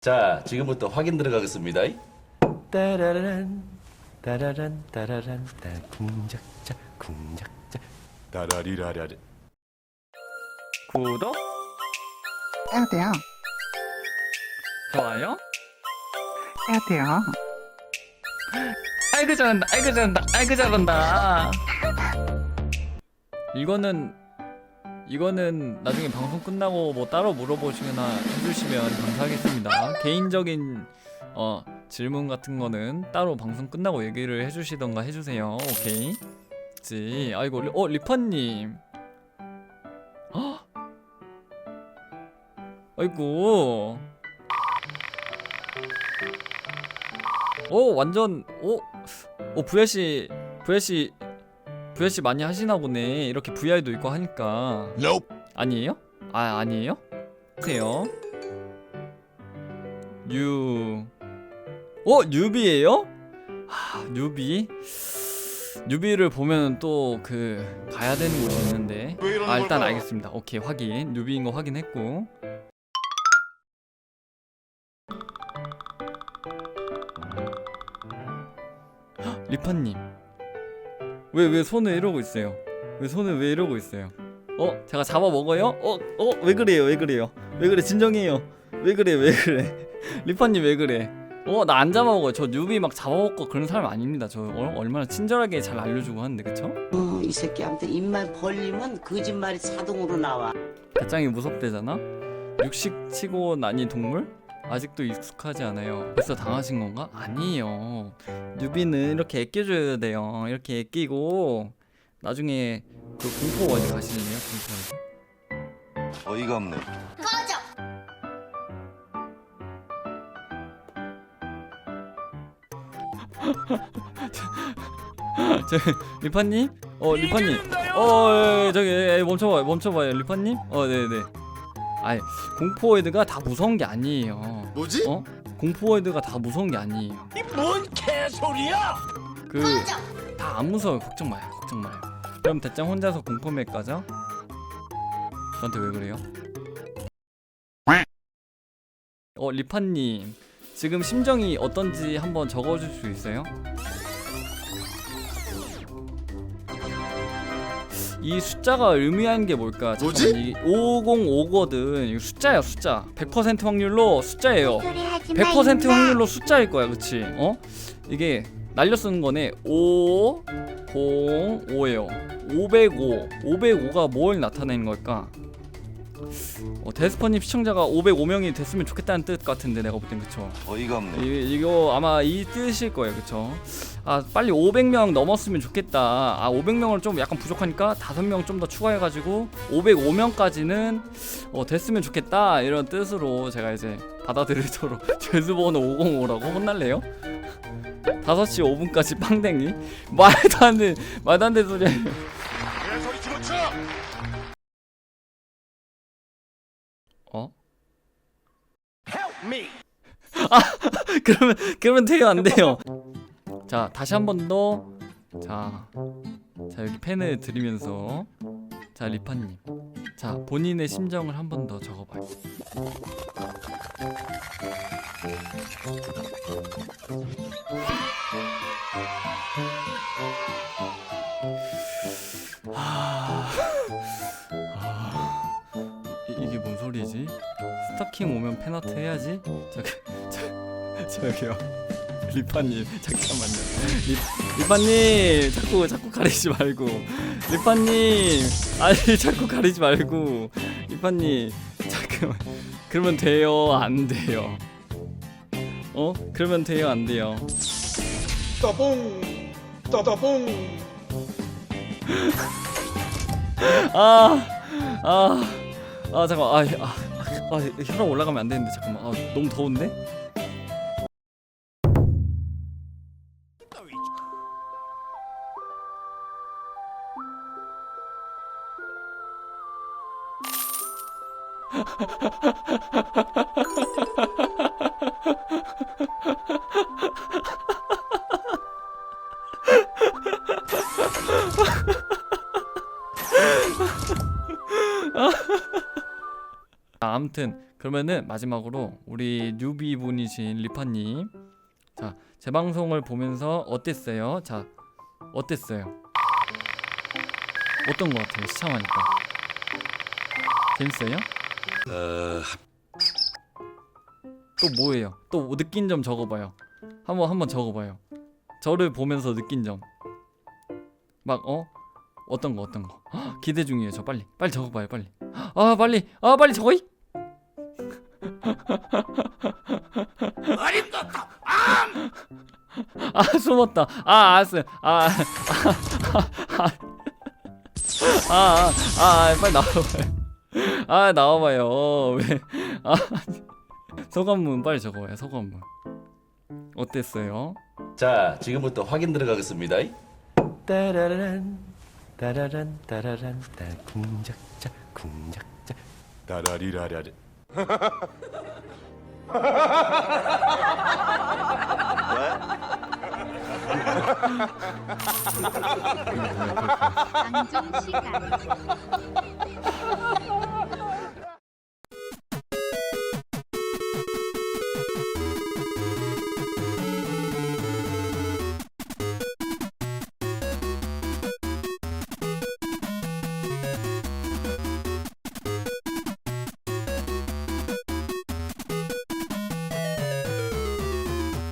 자, 지금부터 확인 들어가겠습니다. 따라란 따라란 따라란 따 궁작자 궁작자 다라리라라리 구독 해야 돼요. 좋아요 해야 돼요. 아이고 잘한다 아이고 잘한다 아이고 잘한다 이거는 이거는 나중에 방송 끝나고 뭐 따로 물어보시거나 해주시면 감사하겠습니다. 개인적인 어 질문 같은 거는 따로 방송 끝나고 얘기를 해주시던가 해주세요. 오케이. 지 아이고 리, 어 리파님. 헉! 아이고. 오 완전 오, 오 VLC VLC VLC 많이 하시나 보네 이렇게 VR도 있고 하니까 Nope 아니에요? 아 아니에요? 세요 뉴 어? 뉴비예요? 하 뉴비? 뉴비를 보면 또 그 가야 되는 곳이 있는데 아 일단? 알겠습니다 오케이 확인 뉴비인 거 확인했고 헉, 리파님 왜 왜 손을 이러고 있어요? 왜 손을 왜 이러고 있어요? 어? 제가 잡아 먹어요? 어? 어? 왜 그래요? 왜 그래요? 왜 그래? 진정해요. 왜 그래? 왜 그래? 리파님 왜 그래? 어? 나 안 잡아 먹어요. 저 뉴비 막 잡아 먹고 그런 사람 아닙니다. 저 어, 얼마나 친절하게 잘 알려주고 하는데 그쵸? 어, 이 새끼한테 입만 벌리면 거짓말이 자동으로 나와. 배짱이 무섭대잖아? 육식 치고 나니 동물? 아직도 익숙하지 않아요. 벌써 당하신 건가? 아니에요. 뉴비는 이렇게 애껴줘야 돼요. 이렇게 애끼고 나중에 그 공포 어디 가시는데요? 공포 어디? 어이가 없네 저 리파님? 어 리파님? 어 예, 예, 저기 예, 예, 멈춰봐요 멈춰봐요 리파님? 어 네네. 아이 공포월드가 다 무서운 게 아니에요. 뭐지? 어? 공포월드가 다 무서운 게 아니에요. 뭔 개소리야 그 다 안 무서워요 걱정 마요 걱정 마요 그럼 대짱 혼자서 공포맵 가죠? 저한테 왜 그래요? 어 리파님 지금 심정이 어떤지 한번 적어줄 수 있어요? 이 숫자가 의미하는 게 뭘까? 뭐지? 잠깐만, 이 505거든 이거 숫자야 숫자 100% 확률로 숫자예요 100% 확률로 숫자일 거야, 그치? 어? 이게 날려 쓰는 거네. 5, 0, 5예요. 505. 505가 뭘 나타내는 걸까? 어, 데스퍼님 시청자가 505명이 됐으면 좋겠다는 뜻 같은데 내가 볼 땐 그쵸? 어이가 없네 이, 이거 아마 이 뜻일 거예요, 그쵸? 아 빨리 500명 넘었으면 좋겠다. 아 500명을 좀 약간 부족하니까 5명 좀 더 추가해가지고 505명까지는 어, 됐으면 좋겠다 이런 뜻으로 제가 이제 받아들이도록 죄수번호 505라고 혼날래요? 5시 5분까지 빵댕이? 말도 안 돼, 말도 안 되는 소리야. 개소리 집어쳐 어? 그러면 그러면 돼요 안 돼요? 자 다시 한 번 더. 자, 자 여기 펜을 드리면서 자 리파님, 자 본인의 심정을 한 번 더 적어봐요. 스타킹 오면 팬아트 해야지? 저, 저기요. 리파님 잠깐만요. 리, 리파님 자꾸 자꾸 가리지 말고. 리파님 아니 자꾸 가리지 말고. 리파님 잠깐만. 그러면 돼요? 안 돼요? 어? 그러면 돼요? 안 돼요? 따봉 따다봉. 아, 아, 아 잠깐, 아, 아, 아, 혈압 올라가면 안 되는데 잠깐만, 아, 너무 더운데? 아, 아무튼 그러면은 마지막으로 우리 뉴비 분이신 리파님 자 제 방송을 보면서 어땠어요? 자 어땠어요? 어떤 것 같아요? 시청하니까 재밌어요? 어, 또 뭐예요? 또 느낀 점 적어봐요. 한번 한번 적어봐요. 저를 보면서 느낀 점. 막 어? 어떤 거 어떤 거? 헉, 기대 중이에요. 저 빨리 빨리 적어봐요. 빨리. 아 빨리 아 빨리 적어이. 아 숨었다. 아 알았어요. 아, 아, 아, 아, 아, 아 빨리 나와봐요. 아 나와봐요. 왜? 아 소감문 빨리 적어봐요. 소감문. 어땠어요? 자, 지금부터 확인 들어가겠습니다. 따라란 따라란 따라란 따 궁작자 궁작자 따라리라라리. 방송 시간